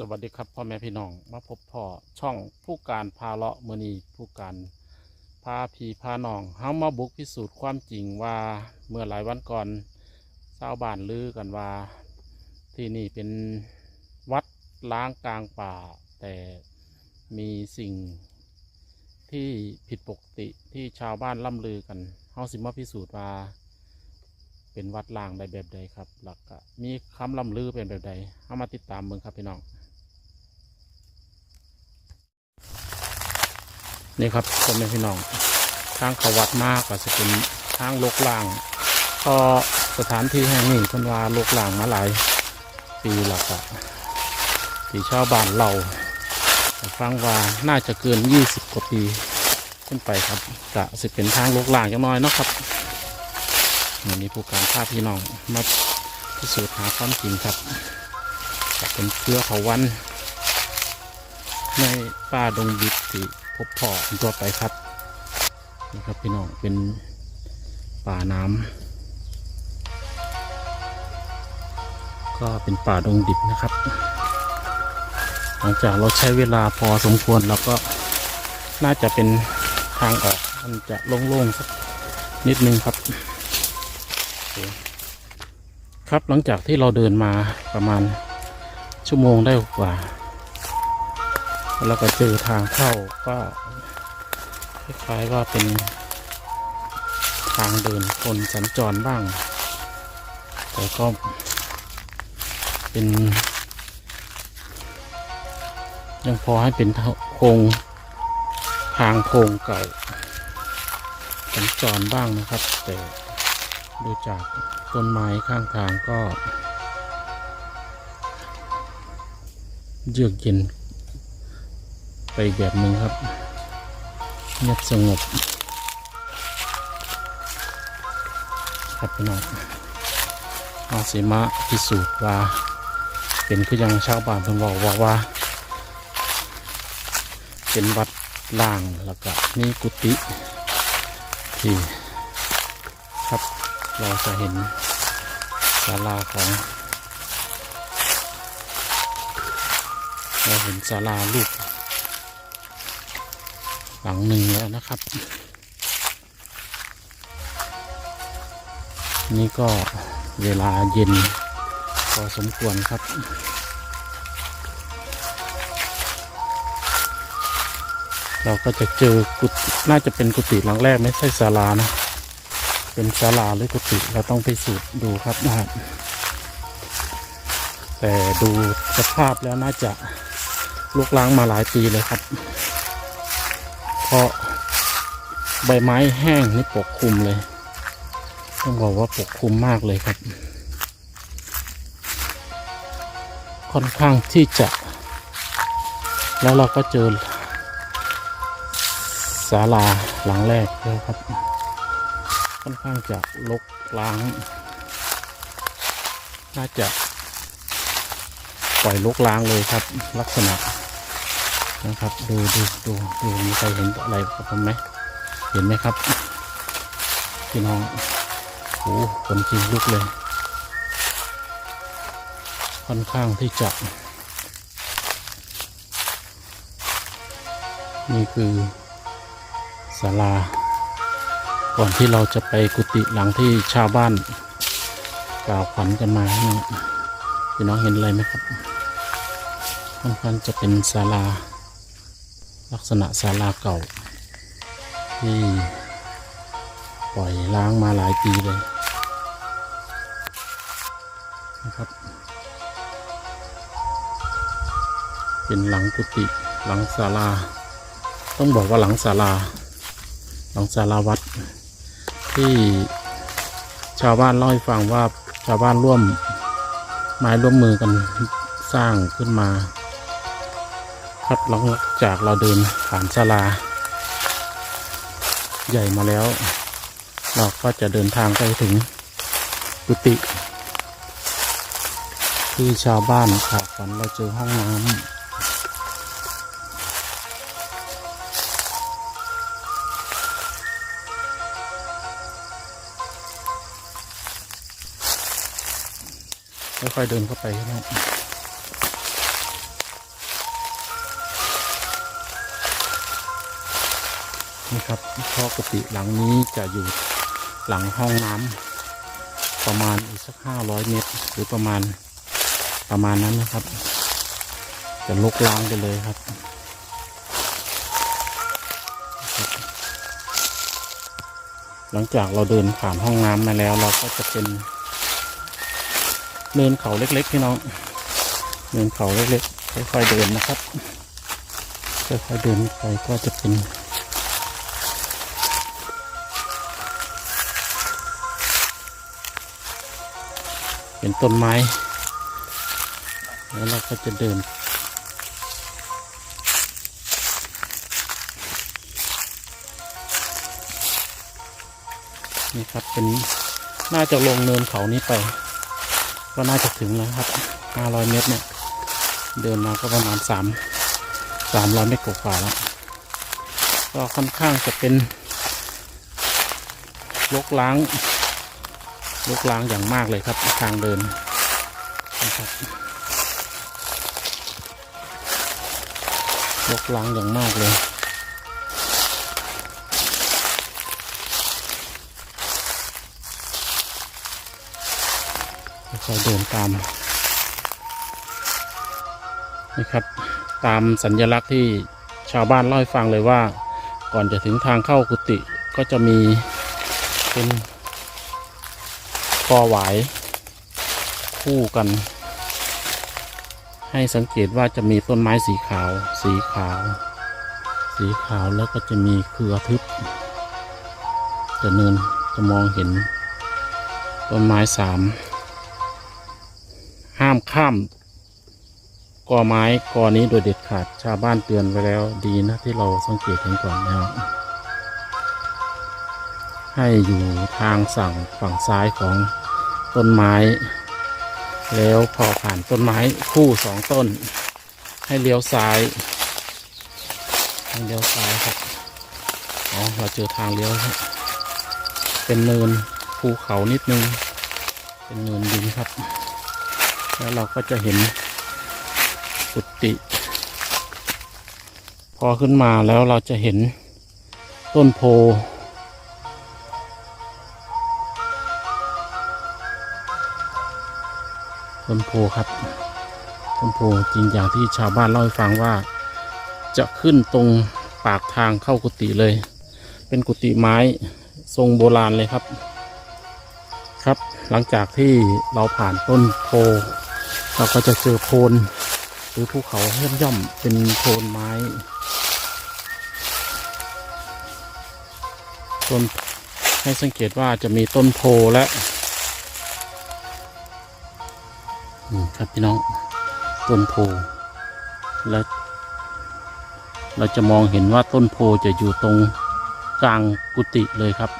สวัสดีครับพ่อแม่พี่น้องมาพบพ่อช่องผู้การพาเลาะมือนีผู้การพาพีพาน้องเฮามาบุกพิสูจน์ความจริงว่าเมื่อหลายวันก่อนชาวบ้านลือกันว่า ที่นี่เป็นวัดล้างกลางป่า แต่มีสิ่งที่ผิดปกติที่ชาวบ้านล่ำลือกันเฮาสิมาพิสูจน์ว่าเป็นวัดล่างใดแบบใดครับหลักมีคำล่ำลือเป็นแบบใดเอามาติดตามเบิ่งครับพี่น้อง นี่ครับพ่อแม่พี่น้องทางเขาวัดมากก็จะเป็นทางลกล่างก็สถานที่แห่งนี้เพิ่นว่าลกล่างมาหลายปีหลักอะที่ชาวบ้านเราฟังว่าน่าจะเกิน 20 กว่าปีขึ้นไปครับกะสิเป็นทางลกล่างจังน้อยเนาะครับวันนี้ผู้การพาพพี่น้องมาพิสูจน์หาความจริงครับจะเป็นเครือเขาวันในป่าดงดิบที่ พบพ่อตัวไปครับนี่ครับพี่น้องเป็นป่าน้ำก็เป็นป่าดงดิบนะครับ หลังจากเราใช้เวลาพอสมควรแล้วก็น่าจะเป็นทางออกมันจะโล่งๆสักนิดนึงครับ ครับหลังจากที่เราเดินมาประมาณชั่วโมงได้กว่า แล้วก็เจอทางเข้าก็คล้ายๆว่าเป็นทางเดินคนสัญจรบ้าง แต่ก็เป็นยังพอให้เป็นโคงทางโคงเก่าสัญจรบ้างนะครับ แต่ดูจากต้นไม้ข้างทางก็ เยือกเย็น ไปแบบหนึ่งครับเงียบสงบ ครับพี่น้องเอาสีมาพิสูจน์ว่า เป็นคือยังชาวบ้านเพิ่นบอกว่าว่า เป็นวัดล่างแล้วก็มีกุฏิที่ครับเราจะเห็นศาลาของเราเห็นศาลาลูก หลังหนึ่งแล้วนะครับ นี่ก็เวลาเย็นพอสมควรครับเราก็จะเจอกุฏิน่าจะเป็นกุฏิหลังแรกไม่ใช่ศาลานะ เป็นศาลาหรือกุฏิเราต้องไปสูดดูครับนะครับแต่ดูสภาพแล้วน่าจะลุกล้างมาหลายปีเลยครับ เพราะใบไม้แห้งนี่ปกคลุมเลย ต้องบอกว่าปกคลุมมากเลยครับ ค่อนข้างที่จะ แล้วเราก็เจอศาลาหลังแรกแล้วครับ ค่อนข้างจะลกล้าง น่าจะปล่อยลกล้างเลยครับ ลักษณะ นะครับ ดูดูดูดูมีใครเห็นอะไรกับผมไหมเห็นไหมครับพี่น้องโอ้คนจริงลุกเลย ค่อนข้างที่จะ นี่คือศาลา ก่อนที่เราจะไปกุฏิหลังที่ชาวบ้าน กล่าวขวัญกันมาพี่น้องเห็นอะไรไหมครับค่อนข้างจะเป็นศาลา ลักษณะศาลาเก่า ที่ปล่อยล้างมาหลายปีเลยนะครับ เป็นหลังกุฏิหลังศาลา ต้องบอกว่าหลังศาลา หลังศาลาวัด ที่ชาวบ้านเล่าให้ฟังว่าชาวบ้านร่วมไม้ร่วมมือกันสร้างขึ้นมา ครับหลังจากเราเดินผ่านศาลา ใหญ่มาแล้ว เราก็จะเดินทางไปถึงกุฏิที่ชาวบ้านขาวฝันเราเจอห้องน้ำค่อยๆเดินเข้าไปนะครับ ครับเพราะกุฏิหลังนี้จะอยู่หลังห้องน้ำประมาณอีกสักห้าร้อยเมตร หรือประมาณประมาณนั้นนะครับ จะลุกล้างไปเลยครับหลังจากเราเดินผ่านห้องน้ำมาแล้ว เราก็จะเป็นเนินเขาเล็กๆพี่น้องเนินเขาเล็กๆค่อยๆเดินนะครับค่อยๆเดินไปก็จะเป็น เป็นต้นไม้ แล้วเราก็จะเดิน นี่ครับเป็นน่าจะลงเนินเขานี้ไป ก็น่าจะถึงแล้วครับ500 เมตรเนี่ย เดินมาก็ประมาณ 3 300 เมตรกว่าแล้ว ก็ค่อนข้างจะเป็นลกล้าง ลุกล้างอย่างมากเลยครับทางเดินนะครับลุกล้างอย่างมากเลยค่อยเดินตามนี่ครับ ตามสัญลักษณ์ที่ชาวบ้านเล่าให้ฟังเลยว่า ก่อนจะถึงทางเข้ากุฏิก็จะมีเป็น กอหวาย คู่กัน ให้สังเกตว่าจะมีต้นไม้สีขาว สีขาว สีขาวแล้วก็จะมีเครือทึบจะเนินจะมองเห็น ต้นไม้สามห้ามข้ามกอไม้กอนี้โดยเด็ดขาดชาวบ้านเตือนไว้แล้วดีนะที่เราสังเกตเห็นก่อนนะครับ ให้อยู่ทางสั่งฝั่งซ้ายของต้นไม้ แล้วพอผ่านต้นไม้คู่สองต้น ให้เลี้ยวซ้ายให้เลี้ยวซ้ายครับอ๋อเราเจอทางเลี้ยวครับเป็นเนินภูเขานิดนึง เป็นเนินดินครับ แล้วเราก็จะเห็นกุฏิพอขึ้นมาแล้วเราจะเห็นต้นโพ ต้นโพครับต้นโพจริงอย่างที่ชาวบ้านเล่าให้ฟังว่า จะขึ้นตรงปากทางเข้ากุฏิเลย เป็นกุฏิไม้ทรงโบราณเลยครับ ครับ หลังจากที่เราผ่านต้นโพเราก็จะเจอโพนหรือภูเขาย่อมย่อมๆเป็นโพนไม้ต้นให้สังเกตว่าจะมีต้นโพและ ครับพี่น้องต้นโพและเราจะมองเห็นว่าต้นโพจะอยู่ตรงกลางกุฏิเลยครับ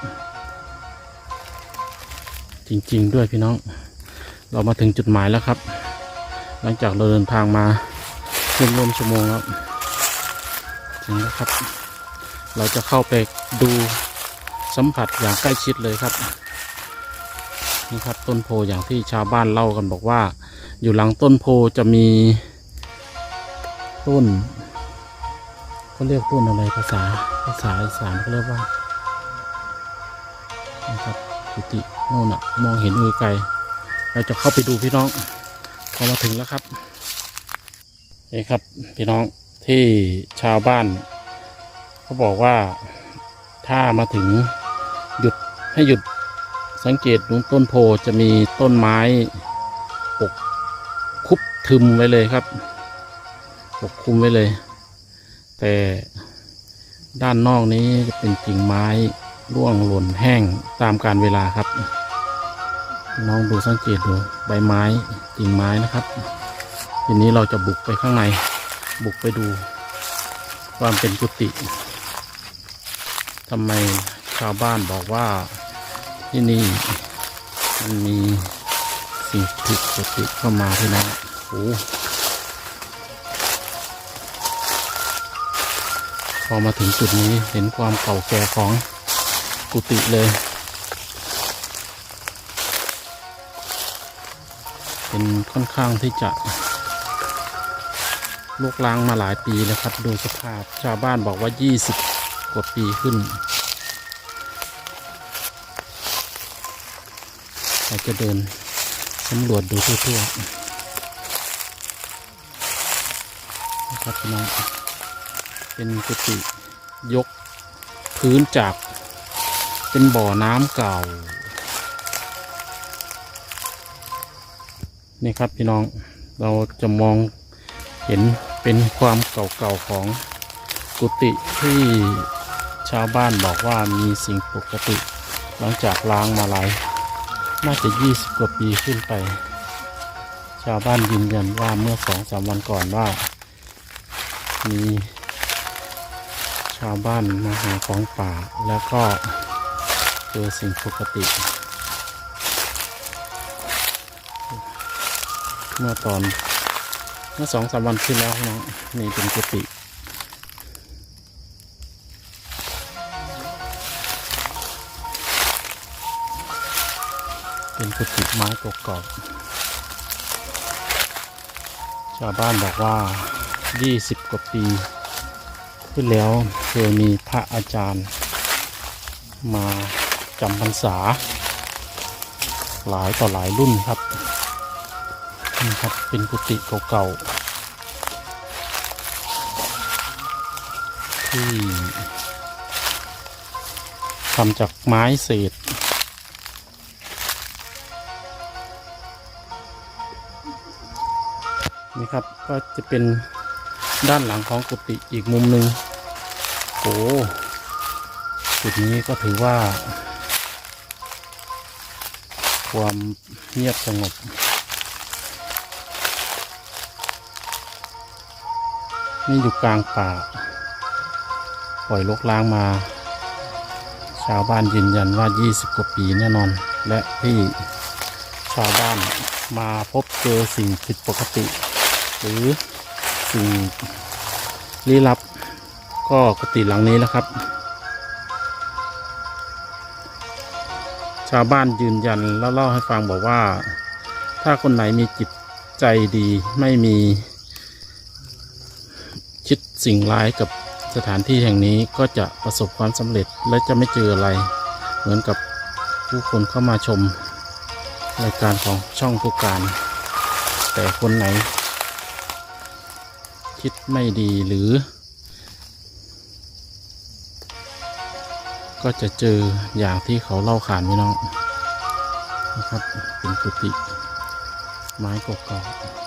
จริงๆด้วยพี่น้อง เรามาถึงจุดหมายแล้วครับ หลังจากเราเดินทางมาร่วมชั่วโมงแล้วถึงแล้วครับ เราจะเข้าไปดูสัมผัสอย่างใกล้ชิดเลยครับนี่ครับต้นโพอย่างที่ชาวบ้านเล่ากันบอกว่า อยู่หลังต้นโพจะมีต้นเขาเรียกต้นอะไรภาษาภาษาอีสานเขาเรียกว่านะครับกุฏิโน่นอะมองเห็นอยู่ไกลเราจะเข้าไปดูพี่น้องพอมาถึงแล้วครับนี่ครับพี่น้องที่ชาวบ้านเขาบอกว่าถ้ามาถึงหยุดให้หยุดสังเกตดูต้นโพจะมีต้นไม้ คุบทึมไว้เลยครับ ปกคลุมไว้เลย แต่ด้านนอกนี้จะเป็นกิ่งไม้ร่วงหล่นแห้งตามการเวลาครับน้องดูสังเกตดูใบไม้กิ่งไม้นะครับ ทีนี้เราจะบุกไปข้างใน บุกไปดู ความเป็นกุฏิทำไมชาวบ้านบอกว่าที่นี่มันมี สิ่งผิดปกติเข้ามาที่นั่นโอ้พอมาถึงจุดนี้เห็นความเก่าแก่ของกุฏิเลย เป็นค่อนข้างที่จะลุกล้างมาหลายปีแล้วครับ ดูสภาพชาวบ้านบอกว่า 20 กว่าปีขึ้นเราจะเดิน สำรวจดูทั่วๆนะครับพี่น้องเป็นกุฏิยกพื้นจากเป็นบ่อน้ำเก่า นี่ครับพี่น้องเราจะมองเห็นเป็นความเก่าๆของกุฏิที่ชาวบ้านบอกว่ามีสิ่งปกติ หลังจากล้างมาหลาย น่าจะ 20 กว่าปีขึ้นไป ชาวบ้านยืนยันว่าเมื่อสองสามวันก่อนว่า มีชาวบ้านมาหาของป่าแล้วก็เจอสิ่งปกติ เมื่อตอนเมื่อสองสามวันที่แล้วนะนี่เป็นกุฏิ กุฏิไม้เก่าๆชาวบ้านบอกว่า 20 กว่าปีที่แล้วเคยมีพระอาจารย์ มาจำพรรษา หลายต่อหลายรุ่นครับนี่ครับเป็นกุฏิเก่าๆที่ทำจากไม้เศษ นี่ครับก็จะเป็นด้านหลังของกุฏิอีกมุมหนึ่งโอ้จุดนี้ก็ถือว่า ความเงียบสงบนี่อยู่กลางป่า ปล่อยลกล้างมา ชาวบ้านยืนยันว่า 20 กว่าปีแน่นอน และที่ชาวบ้านมาพบเจอสิ่งผิดปกติ หรือสิ่งลี้ลับ ก็กุฏิหลังนี้แล้วครับ ชาวบ้านยืนยันแล้วเล่าให้ฟังบอกว่า ถ้าคนไหนมีจิตใจดีไม่มีคิดสิ่งร้ายกับสถานที่แห่งนี้ก็จะประสบความสำเร็จและจะไม่เจออะไร เหมือนกับผู้คนเข้ามาชมรายการของช่องผู้การ แต่คนไหน คิดไม่ดีหรือ ก็จะเจออย่างที่เขาเล่าขานพี่น้องนะครับเป็นกุฏิไม้ก่าๆ